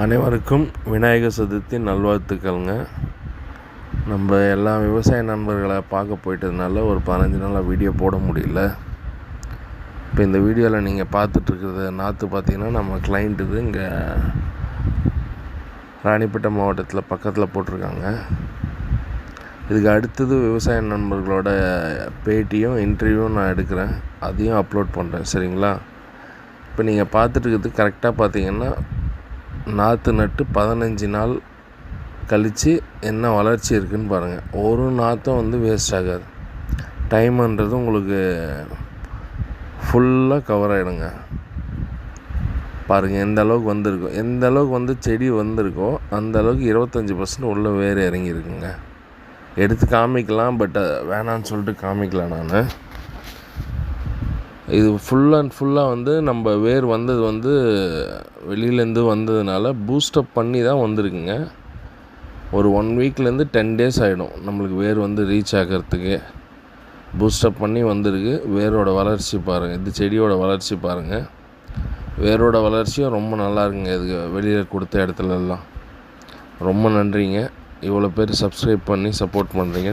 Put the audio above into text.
அனைவருக்கும் விநாயகர் சதுர்த்தி நல்வாழ்த்துக்கள்ங்க. நம்ம எல்லா விவசாய நண்பர்களை பார்க்க போயிட்டதுனால ஒரு பதினஞ்சு நாளாக வீடியோ போட முடியல. இப்போ இந்த வீடியோவில் நீங்கள் பார்த்துட்ருக்குறது நாற்று பார்த்தீங்கன்னா நம்ம கிளைண்ட்டு இங்கே ராணிப்பேட்டை மாவட்டத்தில் பக்கத்தில் போட்டிருக்காங்க. இதுக்கு அடுத்தது விவசாய நண்பர்களோட பேட்டியும் இன்டர்வியூவும் நான் எடுக்கிறேன். அதையும் அப்லோட் பண்ணுறேன் சரிங்களா? இப்போ நீங்கள் பார்த்துட்டு கரெக்டாக பார்த்தீங்கன்னா நாற்று நட்டு பதினஞ்சு நாள் கழித்து என்ன வளர்ச்சி இருக்குதுன்னு பாருங்கள் ஒரு நாற்றும் வந்து வேஸ்ட் ஆகாது. டைம்ன்றது உங்களுக்கு ஃபுல்லாக கவர் ஆகிடுங்க பாருங்கள் எந்த அளவுக்கு வந்திருக்கோ எந்த அளவுக்கு வந்து செடி வந்திருக்கோ அந்த அளவுக்கு இருபத்தஞ்சி பர்சன்ட் உள்ளே வேறு இறங்கியிருக்குங்க. எடுத்து காமிக்கலாம் பட் வேணான்னு சொல்லிட்டு காமிக்கல நான். இது ஃபுல் அண்ட் ஃபுல்லாக வந்து நம்ம வேர் வந்தது வந்து வெளியிலேருந்து வந்ததுனால பூஸ்டப் பண்ணி தான் வந்திருக்குங்க. ஒரு ஒன் வீக்லேருந்து டென் டேஸ் ஆகிடும் நம்மளுக்கு வேர் வந்து ரீச் ஆகிறதுக்கு. பூஸ்டப் பண்ணி வந்திருக்கு. வேரோட வளர்ச்சி பாருங்கள் இது செடியோட வளர்ச்சி பாருங்கள் வேரோட வளர்ச்சியும் ரொம்ப நல்லா இருக்குங்க. இதுக்கு வெளியில் கொடுத்த இடத்துலலாம். ரொம்ப நன்றிங்க. இவ்வளோ பேர் சப்ஸ்கிரைப் பண்ணி சப்போர்ட் பண்ணுறீங்க